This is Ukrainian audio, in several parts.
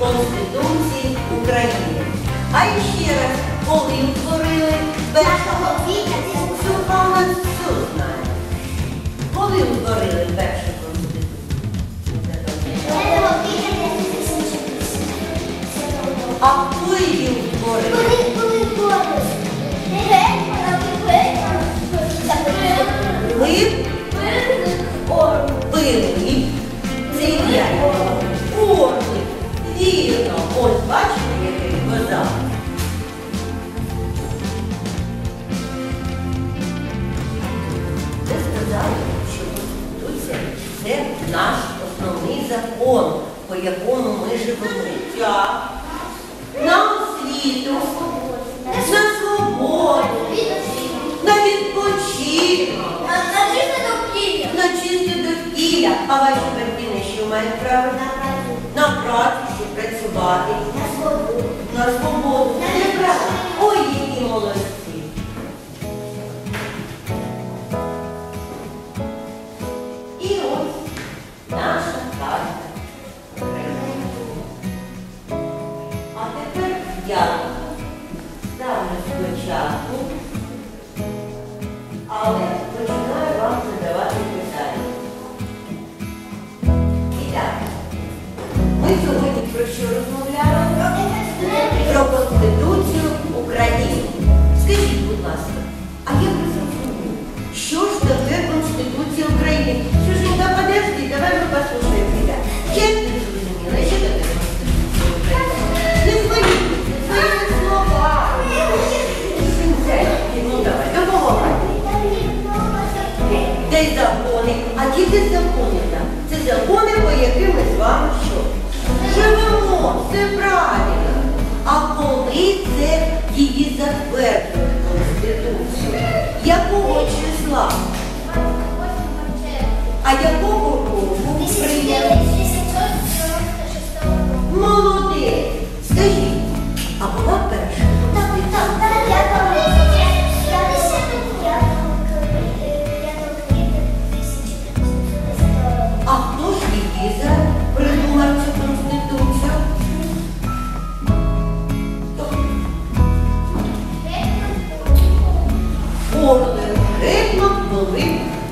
Конституції України. А ще раз, коли утворили 1 квітня знає? Коли утворили першу конституцію? А хто її утворив? Коли? Ось, бачите, який вода. Це сказали, що Конституція це наш основний закон, по якому ми живемо. Нам світу. праці працювати. На свободу. На свободу. Не права. Ой, які молодці. І ось наша карта. А тепер я ставлю спочатку. Але... 진짜 꼬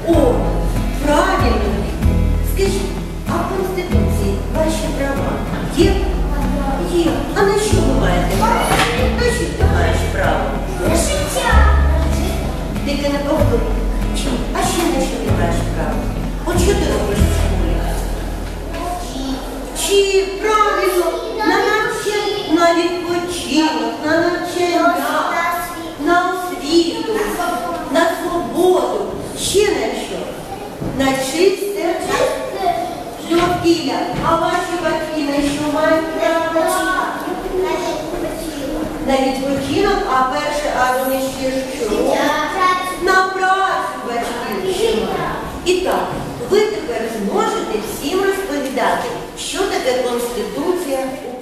О, правильно! Скажіть, довкілля, а ваші батьки не знімають. На відпочинок, а перше, а вони ще що? На працю батьків. І так, ви тепер зможете всім розповідати, що таке Конституція України.